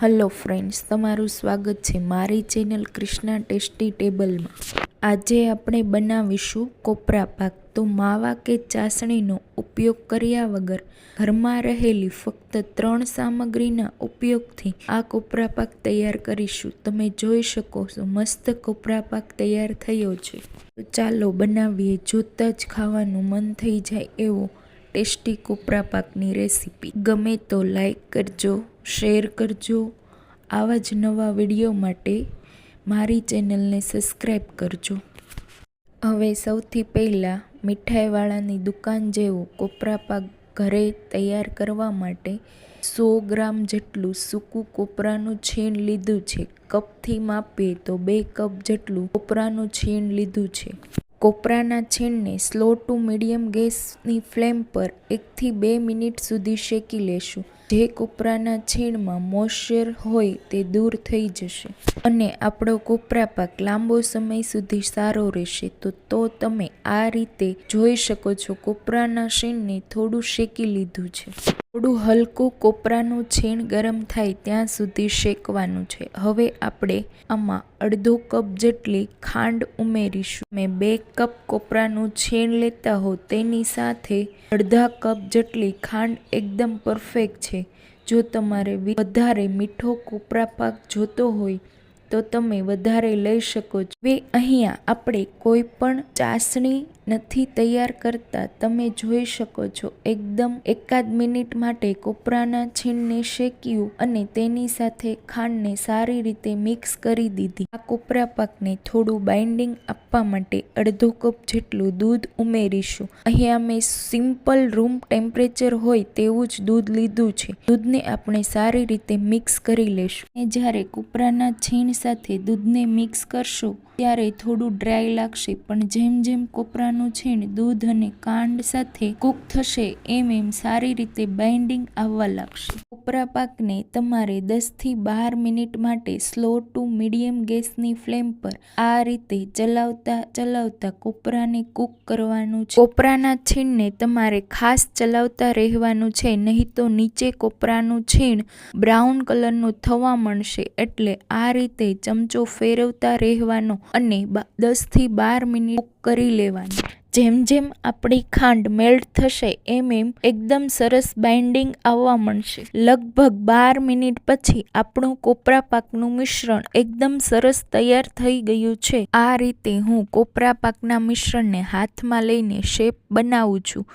Hello friends તમારું સ્વાગત છે મારી ચેનલ કૃષ્ણા ટેસ્ટી ટેબલમાં આજે આપણે બનાવીશું કોપરા પાક. તો માવા કે ચાસણીનો ઉપયોગ કર્યા વગર ઘરમાં રહેલી ફક્ત ત્રણ સામગ્રીના ઉપયોગથી આ કોપરા પાક તૈયાર કરીશું. તમે જોઈ શકો છો, મસ્ત કોપરા પાક તૈયાર થયો છે. તો ચાલો બનાવીએ, જોતાં જ ખાવાનું મન થઈ જાય એવો ટેસ્ટી કોપરા પાકની રેસીપી. ગમે તો લાઈક કરજો. શેર કરજો. આવા જ નવા વીડિયો માટે મારી ચેનલને સબસ્ક્રાઈબ કરજો. હવે સૌથી પહેલાં મીઠાઈવાળાની દુકાન જેવો કોપરા પાક ઘરે તૈયાર કરવા માટે સો ગ્રામ જેટલું સૂકું કોપરાનું છીણ લીધું છે. કપથી માપીએ તો બે કપ જેટલું કોપરાનું છીણ લીધું છે. કોપરાના છીણને સ્લો ટુ મીડિયમ ગેસની ફ્લેમ પર એકથી બે મિનિટ સુધી શેકી લેશું. જે કોપરાના છીણમાં મોઇશ્ચર હોય તે દૂર થઈ જશે. અને આપણો કોપરા પાક લાંબો સમય સુધી સારો રહેશે, તો તો તમે આ રીતે જોઈ શકો છો કોપરાના છીણને થોડું શેકી લીધું છે. થોડું હલકું કોપરાનું છીણ ગરમ થાય ત્યાં સુધી શેકવાનું છે. હવે આપણે આમાં અડધો કપ જેટલી ખાંડ ઉમેરીશું. મેં બે કપ કોપરાનું છીણ લેતા હો, તેની સાથે અડધા કપ જેટલી ખાંડ એકદમ પરફેક્ટ છે. જો તમારે વધારે મીઠો કોપરા પાક જોતો હોય, તો તમે વધારે લઈ શકો છો. હવે અહીંયા આપણે કોઈ પણ ચાસણી નથી તૈયાર કરતા, તમે જોઈ શકો છો, એકદમ એકાદ મિનિટ માટે કોપરાના છીણને શેક્યું અને તેની સાથે ખાંડને સારી રીતે મિક્સ કરી દીધી. આ કોપરા પાકને થોડું બાઇન્ડિંગ આપવા માટે અડધો કપ જેટલું દૂધ ઉમેરીશું. અહીંયા મેં સિમ્પલ રૂમ ટેમ્પરેચર હોય તેવું જ દૂધ લીધું છે. દૂધને આપણે સારી રીતે મિક્સ કરી લેશું. અને જ્યારે કોપરાના છીણ સાથે દૂધને મિક્સ કરશો, ત્યારે થોડું ડ્રાય લાગશે, પણ જેમ જેમ કોપરાનું છીણ દૂધ અને કાંડ સાથે કૂક થશે, એમ એમ સારી રીતે બાઇન્ડિંગ આવવા લાગશે. કોપરા પાકને તમારે દસથી બાર મિનિટ માટે સ્લો ટુ મીડિયમ ગેસની ફ્લેમ પર આ રીતે ચલાવતા ચલાવતા કોપરાને કૂક કરવાનું છે. કોપરાના છીણને તમારે ખાસ ચલાવતા રહેવાનું છે, નહીં તો નીચે કોપરાનું છીણ બ્રાઉન કલરનું થવા મળશે એટલે આ રીતે ચમચો ફેરવતા રહેવાનો અને દસથી બાર મિનિટ કરી લેવાની. જેમ જેમ આપણી ખાંડ મેલ્ટ થશે, એમ એમ એકદમ સરસ બાઇન્ડિંગ આવવા મળશે. લગભગ બાર મિનિટ પછી આપણું કોપરા પાકનું મિશ્રણ એકદમ સરસ તૈયાર થઈ ગયું છે. આ રીતે હું કોપરા પાકના મિશ્રણને હાથમાં લઈને શેપ બનાવું છું.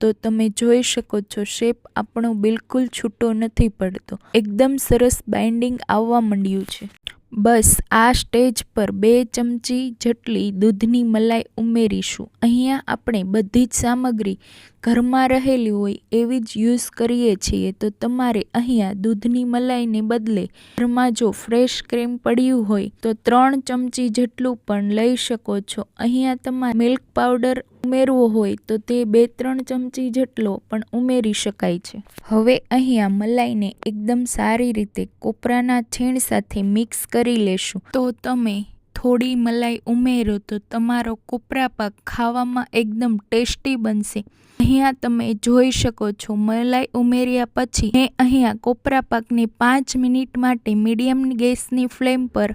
તો તમે જોઈ શકો છો, શેપ આપણો બિલકુલ છૂટો નથી પડતો. એકદમ સરસ બાઇન્ડિંગ આવવા માંડ્યું છે. બસ આ સ્ટેજ પર બે ચમચી જેટલી દૂધની મલાઈ ઉમેરીશું. અહીંયા આપણે બધી જ સામગ્રી ઘરમાં રહેલી હોય એવી જ યુઝ કરીએ છીએ તો તમારે અહીંયા દૂધની મલાઈને બદલે ઘરમાં જો ફ્રેશ ક્રીમ પડ્યું હોય તો ત્રણ ચમચી જેટલું પણ લઈ શકો છો. અહીંયા તમારે મિલ્ક પાવડર ઉમેરવો હોય તો તે બે ત્રણ ચમચી જેટલો પણ ઉમેરી શકાય છે. હવે અહીંયા મલાઈને એકદમ સારી રીતે કોપરાના છીણ સાથે મિક્સ કરી લેશું. તો તમે થોડી મલાઈ ઉમેરો તો તમારો કોપરા પાક ખાવામાં એકદમ ટેસ્ટી બનશે. અહીંયા તમે જોઈ શકો છો મલાઈ ઉમેર્યા પછી મેં અહીંયા કોપરા પાકને પાંચ મિનિટ માટે મીડિયમ ગેસની ફ્લેમ પર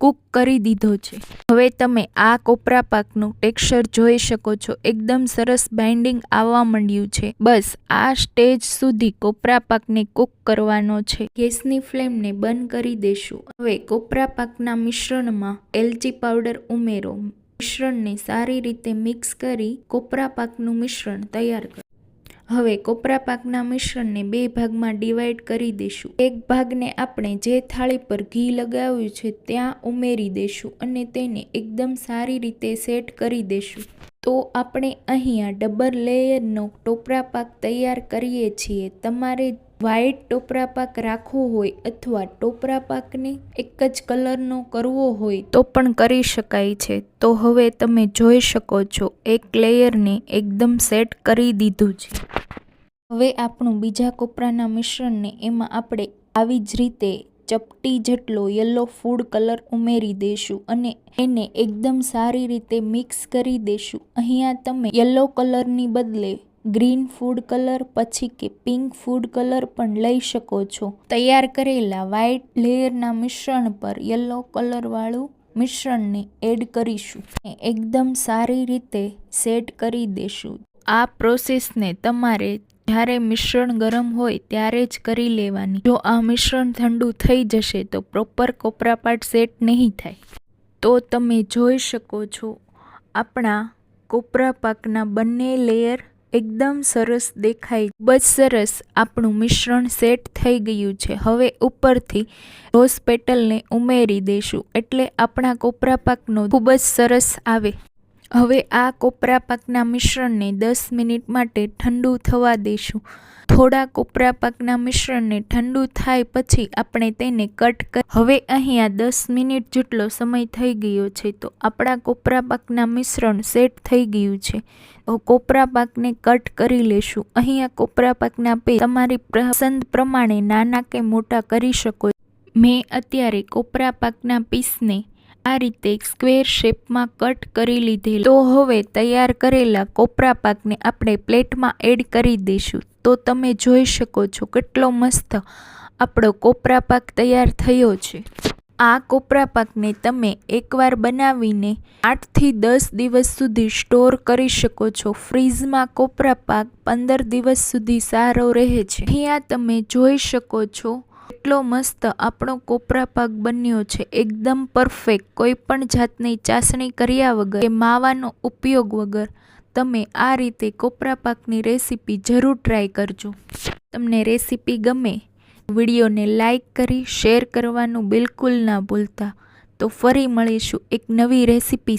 કૂક કરી દીધો છે. હવે તમે આ કોપરા પાકનું ટેક્સચર જોઈ શકો છો. એકદમ સરસ બાઇન્ડિંગ આવવા માંડ્યું છે. બસ, આ સ્ટેજ સુધી કોપરા પાકને કૂક કરવાનો છે. ગેસની ફ્લેમને બંધ કરી દેશું. હવે કોપરા પાકના મિશ્રણમાં એલચી પાવડર ઉમેરો. મિશ્રણને સારી રીતે મિક્સ કરી કોપરા પાકનું મિશ્રણ તૈયાર કરો. હવે કોપરા પાકના મિશ્રણને બે ભાગમાં ડિવાઈડ કરી દઈશું. એક ભાગને આપણે જે થાળી પર ઘી લગાવ્યું છે ત્યાં ઉમેરી દઈશું અને તેને એકદમ સારી રીતે સેટ કરી દઈશું. તો આપણે અહીંયા ડબલ લેયરનો ટોપરા પાક તૈયાર કરીએ છીએ. તમારે વ્હાઇટ ટોપરા પાક રાખવો હોય અથવા ટોપરા પાકને એક જ કલરનો કરવો હોય તો પણ કરી શકાય છે. તો હવે તમે જોઈ શકો છો એક લેયરને એકદમ સેટ કરી દીધું છે. હવે આપણું બીજા કોપરાના મિશ્રણને એમાં આપણે આવી જ રીતે ચપટી જેટલો યલો ફૂડ કલર ઉમેરી દઈશું અને એને એકદમ સારી રીતે મિક્સ કરી દઈશું અહીંયા તમે યલો કલરની બદલે ગ્રીન ફૂડ કલર પછી કે પિંક ફૂડ કલર પણ લઈ શકો છો. તૈયાર કરેલા વ્હાઇટ લેયરના મિશ્રણ પર યલો કલરવાળું મિશ્રણને એડ કરીશું એકદમ સારી રીતે સેટ કરી દેશું. આ પ્રોસેસને તમારે જ્યારે મિશ્રણ ગરમ હોય ત્યારે જ કરી લેવાની. જો આ મિશ્રણ ઠંડુ થઈ જશે તો પ્રોપર કોપરાપાટ સેટ નહીં થાય. તો તમે જોઈ શકો છો, આપણા કોપરા પાકના બંને લેયર એકદમ સરસ દેખાય ખૂબ જ સરસ આપણું મિશ્રણ સેટ થઈ ગયું છે. હવે ઉપરથી રોઝ પેટલને ઉમેરી દઈશું એટલે આપણા કોપરા પાકનો ખૂબ જ સરસ આવે. હવે આ કોપરા પાકના મિશ્રણને દસ મિનિટ માટે ઠંડુ થવા દઈશું થોડા કોપરા પાકના મિશ્રણને ઠંડુ થાય પછી આપણે તેને કટ કરી હવે અહીંયા દસ મિનિટ જેટલો સમય થઈ ગયો છે તો આપણા કોપરા પાકના મિશ્રણ સેટ થઈ ગયું છે. તો કોપરા પાકને કટ કરી લેશું. અહીંયા કોપરા પાકના પીસ તમારી પસંદ પ્રમાણે નાના કે મોટા કરી શકો મેં અત્યારે કોપરા પાકના પીસને આ રીતે સ્ક્વેર શેપમાં કટ કરી લીધેલ. તો હવે તૈયાર કરેલા કોપરા પાકને આપણે પ્લેટમાં એડ કરી દઈશું. તો તમે જોઈ શકો છો કેટલો મસ્ત આપણો કોપરા પાક તૈયાર થયો છે. આ કોપરા પાકને તમે એકવાર બનાવીને આઠથી દસ દિવસ સુધી સ્ટોર કરી શકો છો. ફ્રીઝમાં કોપરા પાક પંદર દિવસ સુધી સારો રહે છે. અહીંયા તમે જોઈ શકો છો એટલો મસ્ત આપણો કોપરા પાક બન્યો છે. એકદમ પરફેક્ટ કોઈ પણ જાતની ચાસણી કર્યા વગર, કે માવાનો ઉપયોગ વગર, તમે આ રીતે કોપરા પાકની રેસીપી જરૂર ટ્રાય કરજો. તમને રેસીપી ગમે, વિડીયોને લાઇક કરી શેર કરવાનું બિલકુલ ના ભૂલતા. તો ફરી મળીશું એક નવી રેસીપી